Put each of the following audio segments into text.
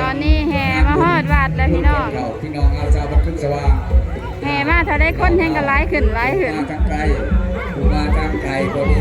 ตอนนี้แห่มาฮอดวัดแล้วพี่น้องพี่น้องเอาชาววัดขึ้นสว่างแห่มาถ้าได้คนแห่งกันไล่ขึ้นไล่ขึ้นทางไกลมาทางไกลก็มี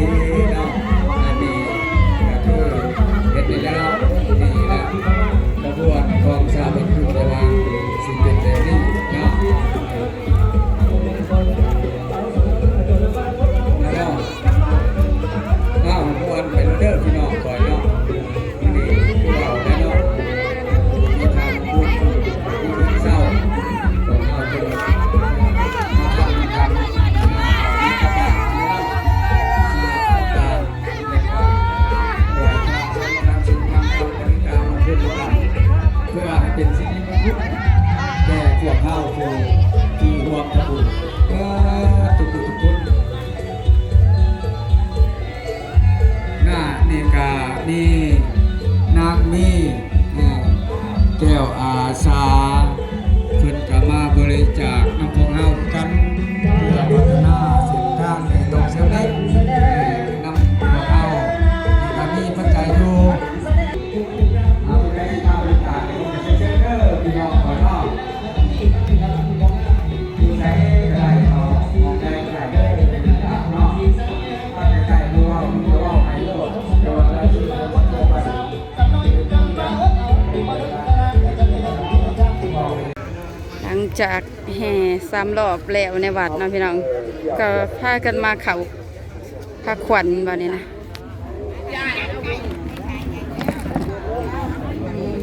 จากแห่สามรอบแล้วในวัดนะพี่น้อง ก็พากันมาเขาพาขวัญวันนี้นะ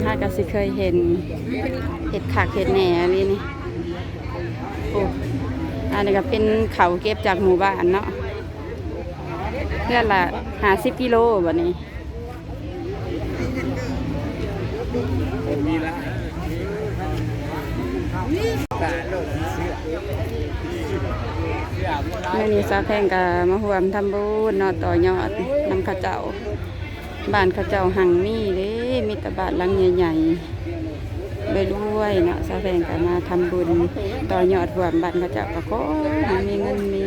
ถ้าก็สิเคยเห็นเห็ดขากเห็ดแหน่อะไนี่โอ้อันนี้ก็เป็นเขาเก็บจากหมู่บ้านเนาะเพื่อนละหาสิบกิโลวันนี้ ไม่มีซาแพงกับมาห่วมทำบุญเนอต่อยอดนำข้าเจ้าบ้านข้าเจ้าหังมีเด้มีต่บ้านหลังใหญ่ๆไปด้วยเนาะซาแพงกับมาทำบุญต่อยอดห่วมบ้านข้าเจ้าก็ขอให้มีเงินมี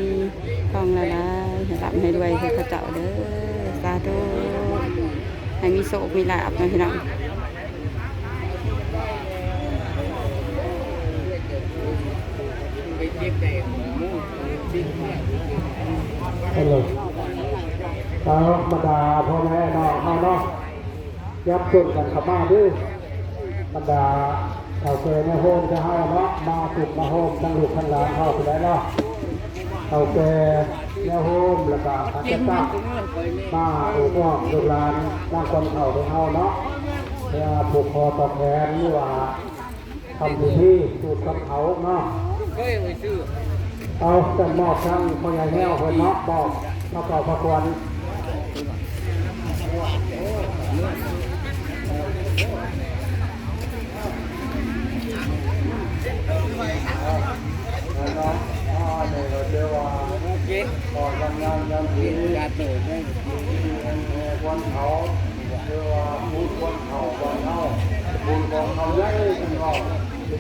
ทองละลายให้รับให้ด้วยให้ข้าเจ้าเด้อสาธุให้มีโศกมีลาบนะพี่น้อง ฮัลโหลธรรมดาพ่อแม่เนาะเฮาเนาะยับส่วนกันขับมาด้วยบรรดาเฒ่าแก่ในโฮมจะเฮาเนาะมาสุดมาโฮมทั้งลูกทั้งหลานเฮาไปได้เนาะเฒ่าแก่ในโฮมแล้วก็อาจจะตั้งมาอุปกรณ์ลูกหลานนั่งคนเฒ่าไปเฮาเนาะเพื่อผูกคอตอแทนหรือว่าทำพิธีสูตรกับเขาเนาะ เอาจันมอบทั้งพ่อใหญ่แห้วเพื่อนเนาะบอกมาก่อประกวนวันเขาเรียกว่าบุญวันเขาวันเขาบุญของเขาใหญ่จังเรา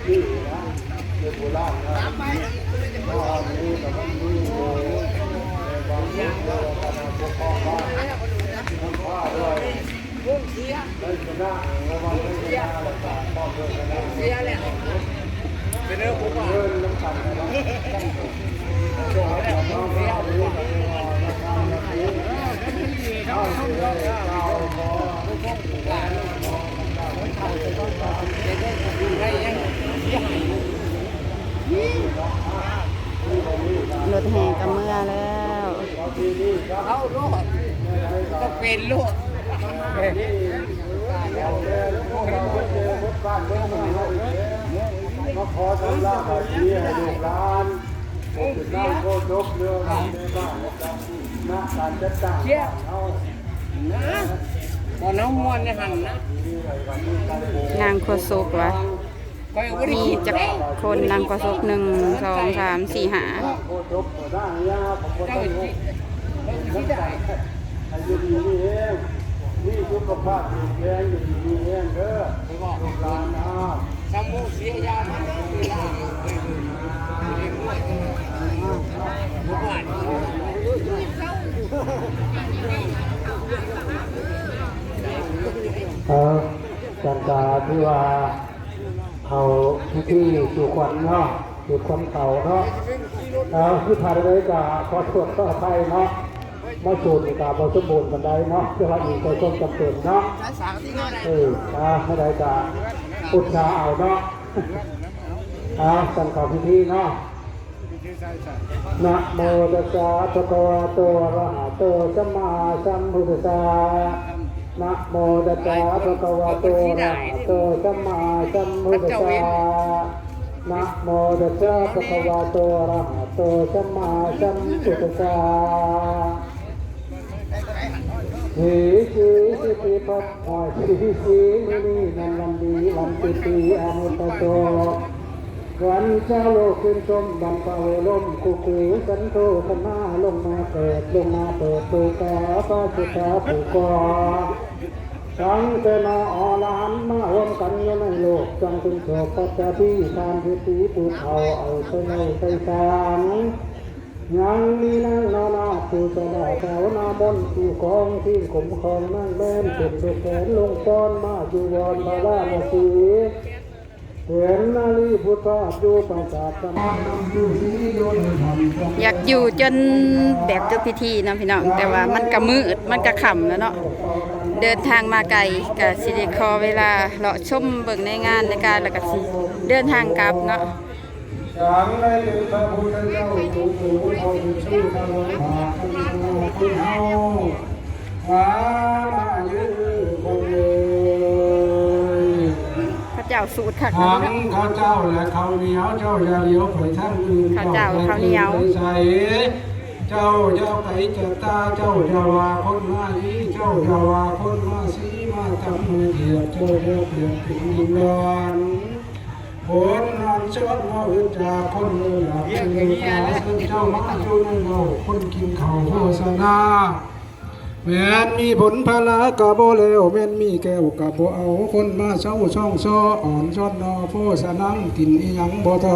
ที่นะเรียกโบราณนะ ร ถแห่กับเมื่อแล้วเอาโลดก็เป็นโลดมาขอทำลาบาทีให้ลูกหลานผมจะนั่งโคตรเรื่องในบ้านนะการจัดตั้งเอานะตอนน้องมวนในหันนะนางโคศกวะก็ยังไม่ได้มีคิดจักคนนางโคศกหนึ่งสองสามสี่หาโคตรได้ยาผมก็เจ้าต้องคิดคิดได้อายุดีนี่เองนี่สุขภาพดีแรงอยู่ดีเองเด้อกลานนะสมุเสียยามันเวลาบุบจันตาที่ว่า เขาที่ที่สู่ขวัญเนาะสู่ขวัญเขาเนาะเออที่ผ่านไปกับขอตรวจก็ไทยเนาะมาสูตรกับบสมบูรณ์บันได้เนาะที่อว่าอีกก็ต้องจำเป็นเนาะเอออ่าไม่ได้กับอุตสาเอาเนาะอ่าจันเขาพิธีเนาะนะโมตัสสะภะคะวะโตอะระหะโตสัมมาสัมพุทธัสสะ นะโมตัสสะภะคะวะโตอะระหะโตสัมมาสัมพุทธัสสะนะโมตัสสะภะคะวะโตอะระหะโตสัมมาสัมพุทธัสสะหิสิสิปิปัสสะหิสิมินินันวันดีวันติติอนุตโต วันเจ้าโลกขึ้นชมบันเป่าลมคุกูสันโตขมาลงมาเปิดลงมาเปิดตูกาฟ้าสุตาผูกอสังเตนาอรหันมาวมกันยู่ในโลกจังเป็นโศกปัจจที่ทานทิตีปูเขาเอาไปในไปสางยังมีนางนานาผู้สดาแถวนามนผู้กองที่ขมคองนั่งแบนเป็นเด็กแขนลงป้อนมาอยู่วอนบาลานาสี เห็นนาลีพุทธาดูปราสาทสมาธิดูสีโยนธรรมอยากอยู่จนแบบจบพิธีเนาะพี่น้อง แต่ว่ามันก็มืดมันก็ค่ำแล้วเนาะเดินทางมาไกลก็สิได้ขอเวลาเลาะชมเบิ่งในงานในการแล้วก็สิเดินทางกลับเนาะสังในเป็นพระพุทธเจ้าสูงสูงเอาชื่อทางวัดมาขึ้นเอาฟ้ามายืน เจ้าสูตรคักทั้เนาะงข้าเจ้าและข้าวเหนียวเจ้าอย่าเลี้ยวไปทางอื่นข้าวเจ้าข้าวเหนียวไปใส่เจ้าอย่าไปจะตาเจ้าอย่าว่าคนมาอีเจ้าอย่าว่าคนมาสีมาทำมือเหยียบเจ้าเรียบเรียบถึงดินดอนผลนอนชดว่าอื่นจากคนเมืองหลับเป็นตาซึ่งเจ้ามาจุนโลกคนกินข้าวโฆษณา แม่นมีผลพลากะโบเลวแม่นมีแก้วกะโบเอาคนมาเช่าช่องซ้ออ่อนชดนอโพสนังกินอีหยังบ่ทอ